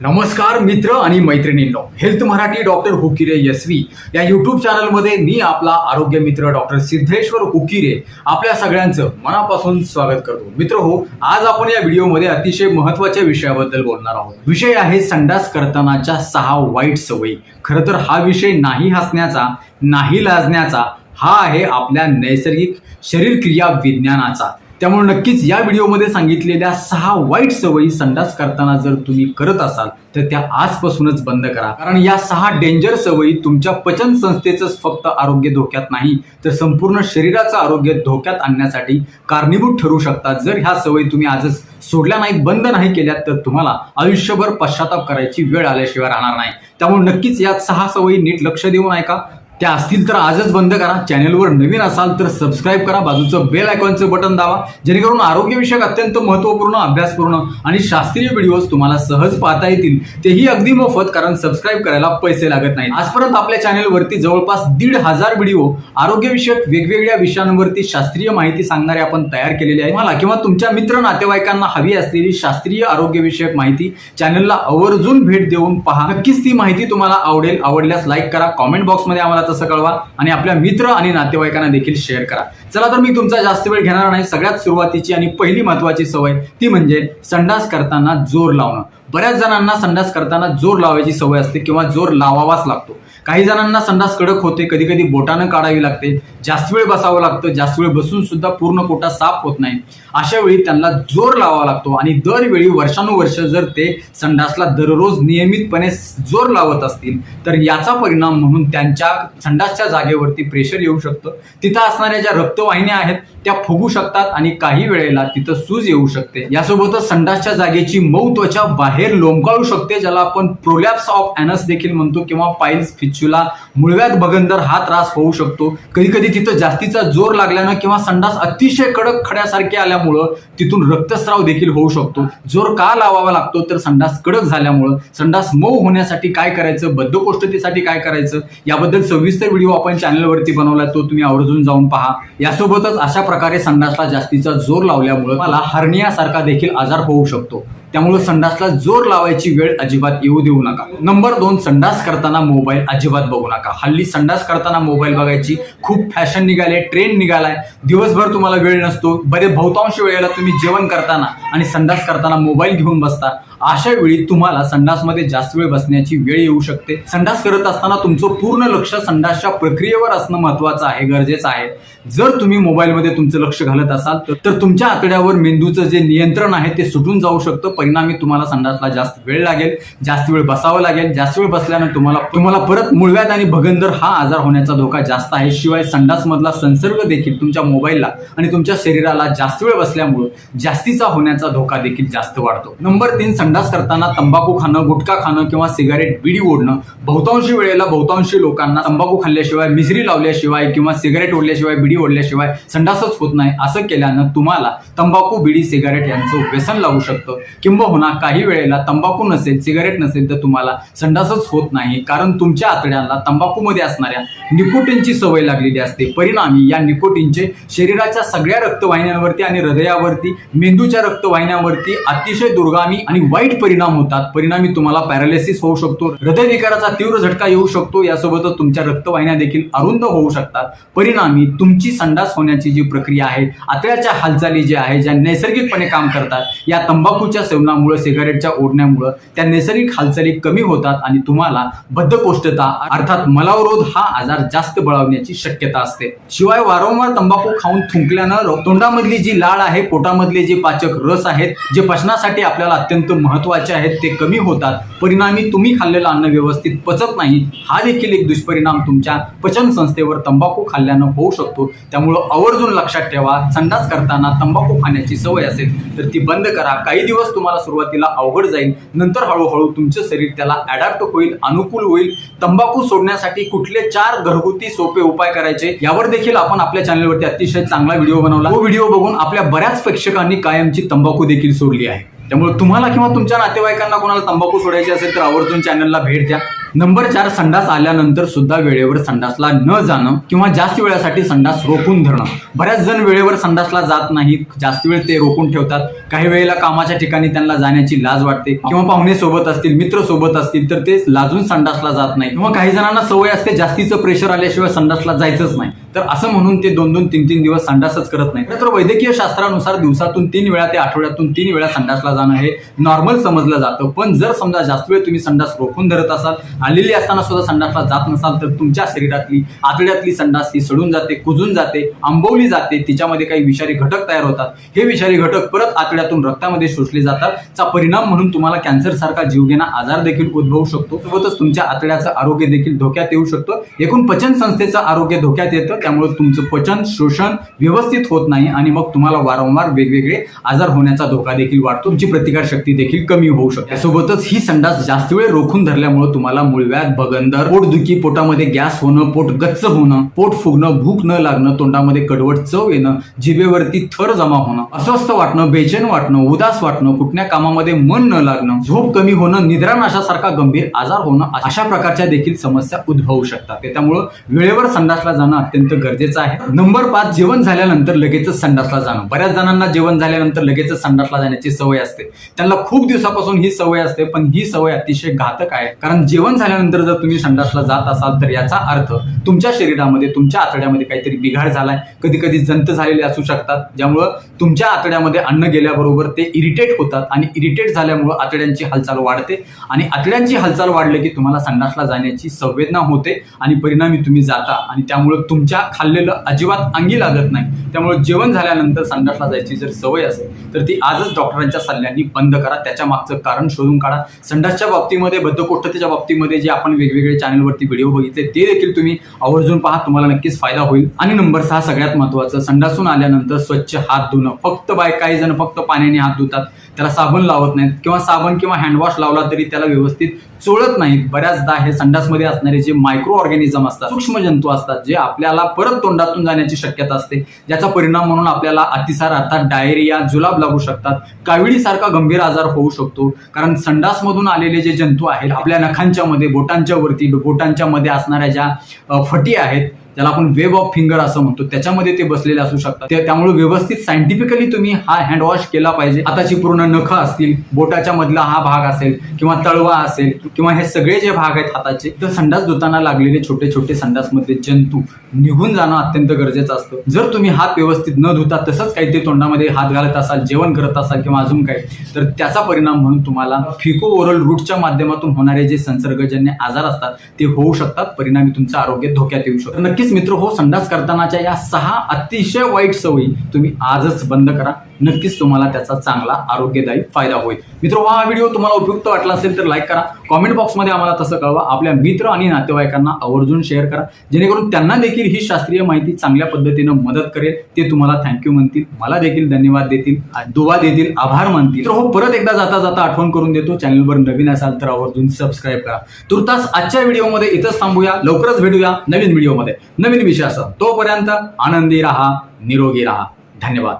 नमस्कार मित्र आणि मैत्रिणींनो. हेल्थ मराठी डॉक्टर हुकिरे यशवी या युट्यूब चॅनलमध्ये मी आपला आरोग्य मित्र डॉक्टर सिद्धेश्वर हुकिरे आपल्या सगळ्यांचं मनापासून स्वागत करतो. मित्र हो आज आपण या व्हिडिओमध्ये अतिशय महत्त्वाच्या विषयाबद्दल बोलणार आहोत. विषय आहे संडास करतानाच्या सहा वाईट सवयी. खरं तर हा विषय नाही हसण्याचा नाही लाजण्याचा हा आहे आपल्या नैसर्गिक शरीरक्रिया विज्ञानाचा. त्यामुळे नक्कीच या व्हिडिओमध्ये सांगितलेल्या सहा वाईट सवयी संडास करताना जर तुम्ही करत असाल तर त्या आजपासूनच बंद करा. कारण या सहा डेंजर सवयी तुमच्या पचन संस्थेचंच फक्त आरोग्य धोक्यात नाही तर संपूर्ण शरीराचं आरोग्य धोक्यात आणण्यासाठी कारणीभूत ठरू शकतात. जर ह्या सवयी तुम्ही आजच सोडल्या नाहीत बंद नाही केल्यात तर तुम्हाला आयुष्यभर पश्चाताप करायची वेळ आल्याशिवाय राहणार नाही. त्यामुळे नक्कीच या सहा सवयी नीट लक्ष देऊन ऐका. त्या असतील तर आजच बंद करा. चॅनलवर नवीन असाल तर सबस्क्राईब करा. बाजूचं बेल आयकॉनचं बटन दावा जेणेकरून आरोग्यविषयक अत्यंत महत्त्वपूर्ण अभ्यासपूर्ण आणि शास्त्रीय व्हिडिओज तुम्हाला सहज पाहता येतील. तेही अगदी मोफत कारण सबस्क्राईब करायला पैसे लागत नाही आजपर्यंत आपल्या चॅनलवरती जवळपास दीड हजार व्हिडिओ आरोग्यविषयक वेगवेगळ्या विषयांवरती शास्त्रीय माहिती सांगणारे आपण तयार केलेले आहे मला किंवा तुमच्या मित्र नातेवाईकांना हवी असलेली शास्त्रीय आरोग्यविषयक माहिती चॅनलला आवर्जून भेट देऊन पहा. नक्कीच ती माहिती तुम्हाला आवडेल. आवडल्यास लाईक करा. कॉमेंट बॉक्समध्ये आम्हाला तसं कळवा आणि आपल्या मित्र आणि नातेवाईकांना देखील शेअर करा. चला तर मी तुमचा जास्त वेळ घेणार नाही. सगळ्यात सुरुवातीची आणि पहिली महत्वाची सवय ती म्हणजे संडास करताना जोर लावणं. बऱ्याच जणांना संडास करताना जोर लावायची सवय असते किंवा जोर लावावाच लागतो. काही जणांना संडास कडक होते कधी कधी बोटानं काढावी लागते. जास्त वेळ बसावं लागतं जास्त वेळ बसून सुद्धा पूर्ण पोटा साफ होत नाही. अशा वेळी त्यांना जोर लावावा लागतो आणि दरवेळी वर्षानुवर्ष जर ते संडासला दररोज नियमितपणे जोर लावत असतील तर याचा परिणाम म्हणून त्यांच्या संडासच्या जागेवरती प्रेशर येऊ शकतं. तिथं असणाऱ्या ज्या रक्तवाहिन्या आहेत त्या फुगू शकतात आणि काही वेळेला तिथं सूज येऊ शकते. यासोबतच संडासच्या जागेची मऊ त्वचा बाहेर लोंबकाळू शकते ज्याला आपण प्रोलॅप्स ऑफ अॅनस देखील म्हणतो किंवा पाईल्स फिच्युला मुळव्यात भगंदर हा त्रास होऊ शकतो. कधी कधी तिथं जास्तीचा जोर लागल्यानं किंवा संडास अतिशय कडक खड्यासारखे आल्यामुळं तिथून रक्तस्राव देखील होऊ शकतो. जोर का लावावा लागतो? तर संडास कडक झाल्यामुळं. संडास मऊ होण्यासाठी काय करायचं? बद्धकोष्ठतेसाठी काय करायचं? याबद्दल सविस्तर व्हिडिओ आपण चॅनलवरती बनवला तो तुम्ही आवर्जून जाऊन पहा. यासोबतच अशा प्रकारे संडासला जास्तीचा जोर लावल्यामुळं मला हर्नियासारखा देखील आजार होऊ शकतो. त्यामुळे संडासला जोर लावायची वेळ अजिबात येऊ देऊ नका. नंबर दोन संडास करताना मोबाईल अजिबात बघू नका. हल्ली संडास करताना मोबाईल बघायची खूप फॅशन निघाले ट्रेंड निघालाय. दिवसभर तुम्हाला वेळ नसतो. बरे बहुतांश वेळेला तुम्ही जेवण करताना आणि संडास करताना मोबाईल घेऊन बसता. अशा वेळी तुम्हाला संडासमध्ये जास्त वेळ बसण्याची वेळ येऊ शकते. संडास करत असताना तुमचं पूर्ण लक्ष संडासच्या प्रक्रियेवर असणं महत्वाचं आहे गरजेचं आहे. जर तुम्ही मोबाईलमध्ये तुमचं लक्ष घालत असाल तर- तुमच्या आतड्यावर मेंदूचं जे नियंत्रण आहे ते सुटून जाऊ शकतं. परिणामी तुम्हाला संडासला जास्त वेळ लागेल जास्त वेळ बसावं लागेल. जास्त वेळ बसल्यानं तुम्हाला तुम्हाला परत मुळव्यात आणि भगंदर हा आजार होण्याचा धोका जास्त आहे. शिवाय संडासमधला संसर्ग देखील तुमच्या मोबाईलला आणि तुमच्या शरीराला जास्त वेळ बसल्यामुळे जास्तीचा होण्याचा धोका देखील जास्त वाढतो. नंबर तीन संडास करताना तंबाखू खाणं गुटखा खाणं किंवा सिगारेट बिडी ओढणं बहुतांशी वेळेला बहुतांशी लोकांना तंबाखू खाल्ल्याशिवाय मिसरी लावल्याशिवाय किंवा सिगारेट ओढल्याशिवाय बिडी ओढल्याशिवाय संडासच होत नाही. असं केल्यानं तुम्हाला तंबाखू बिडी सिगारेट यांचं व्यसन लागू शकतं. किंबहुना काही वेळेला तंबाखू नसेल सिगारेट नसेल तर तुम्हाला संडासच होत नाही. कारण तुमच्या आतड्यांना तंबाखूमध्ये असणाऱ्या निकोटीनची सवय लागलेली असते. परिणामी या निकोटीनचे शरीराच्या सगळ्या रक्तवाहिन्यांवरती आणि हृदयावरती मेंदूच्या रक्तवाहिन्यांवरती अतिशय दुर्गामी आणि वाईट परिणाम होतात. परिणामी तुम्हाला पॅरालिसिस होऊ शकतो हृदयविकाराचा तीव्र झटका येऊ शकतो. यासोबतच तुमच्या रक्तवाहिन्या देखील अरुंद होऊ शकतात. परिणामी तुमची संडास होण्याची जी प्रक्रिया आहे आतड्याच्या हालचाली ज्या आहे ज्या नैसर्गिकपणे काम करतात या तंबाखूच्या सेवनामुळे सिगारेटच्या ओढण्यामुळे त्या नैसर्गिक हालचाली कमी होतात आणि तुम्हाला बद्धकोष्ठता अर्थात मलावरोध हा आजार जास्त बळावण्याची शक्यता असते. शिवाय वारंवार तंबाखू खाऊन थुंकल्यानं तोंडामधली जी लाळ आहे पोटामधले जे पाचक रस आहेत जे पचनासाठी आपल्याला अत्यंत महत्त्वाचे आहेत ते कमी होतात. परिणामी तुम्ही खाल्लेलं अन्न व्यवस्थित पचत नाही. हा देखील एक दुष्परिणाम तुमच्या पचन संस्थेवर तंबाखू खाल्ल्यानं होऊ शकतो. त्यामुळं आवर्जून लक्षात ठेवा. संडास करताना तंबाखू खाण्याची सवय असेल तर ती बंद करा. काही दिवस तुम्हाला सुरुवातीला अवघड जाईल. नंतर हळूहळू तुमचं शरीर त्याला अडॅप्ट होईल अनुकूल होईल. तंबाखू सोडण्यासाठी कुठले चार घरगुती सोपे उपाय करायचे? यावर देखील आपण आपल्या चॅनलवरती अतिशय चांगला व्हिडिओ बनवला. तो व्हिडिओ बघून आपल्या बऱ्याच प्रेक्षकांनी कायमची तंबाखू देखील सोडली आहे. त्यामुळे तुम्हाला किंवा तुमच्या नातेवाईकांना कोणाला तंबाखू सोडायची असेल तर आवर्जून चॅनलला भेट द्या. नंबर चार संडास आल्यानंतर सुद्धा वेळेवर संडासला न जाणं किंवा जास्त वेळासाठी संडास रोखून धरणं. बऱ्याच जण वेळेवर संडासला जात नाहीत जास्त वेळ ते रोखून ठेवतात. काही वेळेला कामाच्या ठिकाणी त्यांना जाण्याची लाज वाटते किंवा पाहुणे सोबत असतील मित्र सोबत असतील तर ते लाजून संडासला जात नाही किंवा काही जणांना सवय असते जास्तीचं प्रेशर आल्याशिवाय संडासला जायचंच नाही. तर असं म्हणून ते दोन दोन तीन तीन दिवस संडासच करत नाही तर वैद्यकीय शास्त्रानुसार दिवसातून तीन वेळा ते आठवड्यातून तीन वेळा संडासला जाणं हे नॉर्मल समजलं जातं. पण जर समजा जास्त वेळ तुम्ही संडास रोखून धरत असाल आलेली असताना सुद्धा संडासला जात नसाल तर तुमच्या शरीरातली आतड्यातली संडास ही सडून जाते कुजून जाते आंबवली जाते. तिच्यामध्ये काही विषारी घटक तयार होतात. हे विषारी घटक परत आतड्यातून रक्तामध्ये शोषले जातात. चा परिणाम म्हणून तुम्हाला कॅन्सर सारखा जीवघेणा आजार देखील उद्भवू शकतो. सोबतच तुमच्या आतड्याचं आरोग्य देखील धोक्यात येऊ शकतो. एकूण पचन संस्थेचं आरोग्य धोक्यात येतं. त्यामुळे तुमचं पचन शोषण व्यवस्थित होत नाही आणि मग तुम्हाला वारंवार वेगवेगळे आजार होण्याचा धोका देखील वाढतो. तुमची प्रतिकार शक्ती देखील कमी होऊ शकते. सोबतच ही संडास जास्त वेळ रोखून धरल्यामुळे तुम्हाला मुळव्यात भगंदर पोटदुखी पोटामध्ये गॅस होणं पोट गच्च होणं पोट फुगणं भूक न लागणं तोंडामध्ये कडवट चव येणं जिभेवरती थर जमा होणं अस्वस्थ वाटणं बेचैन वाटणं उदास वाटणं कुठल्या कामामध्ये मन न लागणं झोप कमी होणं निद्रानाशासारखा गंभीर आजार होणं अशा प्रकारच्या देखील समस्या उद्भवू शकतात. त्यामुळं वेळेवर संडासला जाणं अत्यंत गरजेचं आहे. नंबर पाच जेवण झाल्यानंतर लगेचच संडासला जाणं. बऱ्याच जणांना जेवण झाल्यानंतर लगेचच संडासला जाण्याची सवय असते. त्यांना खूप दिवसापासून ही सवय असते पण ही सवय अतिशय घातक आहे. कारण जेवण झाल्यानंतर जर तुम्ही संडासला जात असाल तर याचा अर्थ तुमच्या शरीरामध्ये तुमच्या आतड्यामध्ये काहीतरी बिघाड झालाय. कधी कधी जंत झालेले असू शकतात. ज्यामुळं तुमच्या आतड्यामध्ये अन्न गेल्याबरोबर ते इरिटेट होतात आणि इरिटेट झाल्यामुळं आतड्यांची हालचाल वाढते. आणि आतड्यांची हालचाल वाढली की तुम्हाला संडासला जाण्याची संवेदना होते आणि परिणामी तुम्ही जाता आणि त्यामुळं तुमच्या खाल्लेलं अजिबात अंगी लागत नाही. त्यामुळे जेवण झाल्यानंतर संडासला जायची जर सवय असेल तर ती आजच डॉक्टरांच्या सल्ल्याने बंद करा. त्याच्या मागचं कारण शोधून काढा. संडासच्या बाबतीमध्ये बद्धकोष्ठतेच्या बाबतीमध्ये जे आपण वेगवेगळे चॅनलवरती व्हिडिओ बघितले ते देखील तुम्ही आवर्जून पहा. तुम्हाला नक्कीच फायदा होईल. आणि नंबर सहा सगळ्यात महत्वाचं संडासून आल्यानंतर स्वच्छ हात धुणं. फक्त बाय काही जण फक्त पाण्याने हात धुतात. त्याला साबण लावत नाहीत किंवा साबण किंवा हँडवॉश लावला तरी त्याला व्यवस्थित चोळत नाहीत. बऱ्याचदा हे संडासमध्ये असणारे जे मायक्रो ऑर्गॅनिझम असतात सूक्ष्म जंतू असतात जे आपल्याला परत तोंडातून जाण्याची शक्यता असते. ज्याचा परिणाम म्हणून आपल्याला अतिसार अर्थात डायरिया जुलाब लागू शकतात. काविडीसारखा गंभीर आजार होऊ शकतो. कारण संडासमधून आलेले जे जंतू आहेत आपल्या नखांच्या मध्ये बोटांच्या वरती बोटांच्या मध्ये असणाऱ्या ज्या फटी आहेत त्याला आपण वेब ऑफ फिंगर असं म्हणतो. त्याच्यामध्ये ते बसलेले असू शकतात. त्यामुळे व्यवस्थित सायंटिफिकली तुम्ही हा हँड वॉश केला पाहिजे. हाताची पूर्ण नखं असतील बोटाच्या मधला हा भाग असेल किंवा तळवा असेल किंवा हे सगळे जे भाग आहेत हाताचे तर संडास धुताना लागलेले छोटे छोटे संडासमध्ये जंतू निघून जाणं अत्यंत गरजेचं असतं. जर तुम्ही हात व्यवस्थित न धुता तसंच काही ते तोंडामध्ये हात घालत असाल जेवण करत असाल किंवा अजून काही तर त्याचा परिणाम म्हणून तुम्हाला फिको ओरल रूटच्या माध्यमातून होणारे जे संसर्गजन्य आजार असतात ते होऊ शकतात. परिणामी तुमचं आरोग्य धोक्यात येऊ शकतं. नक्कीच मित्र हो संडास करतानाच्या या सहा अतिशय वाईट सवयी तुम्ही आजच बंद करा. नक्कीच तुम्हाला त्याचा चांगला आरोग्यदायी फायदा होईल. मित्र हा व्हिडिओ तुम्हाला उपयुक्त वाटला असेल तर लाईक करा. कॉमेंट बॉक्समध्ये आम्हाला तसं कळवा. आपल्या मित्र आणि नातेवाईकांना आवर्जून शेअर करा. जेणेकरून त्यांना देखील ही शास्त्रीय माहिती चांगल्या पद्धतीनं मदत करेल. ते तुम्हाला थँक्यू म्हणतील. मला देखील धन्यवाद देतील. दुवा देतील. आभार मानतील. तर हो परत एकदा जाता जाता आठवण करून देतो. चॅनलवर नवीन असाल तर आवर्जून सबस्क्राईब करा. तुर्तास आजच्या व्हिडिओमध्ये इथंच थांबूया. लवकरच भेटूया नवीन व्हिडिओमध्ये. नवीन विषय असं तोपर्यंत आनंदी राहा निरोगी राहा. धन्यवाद.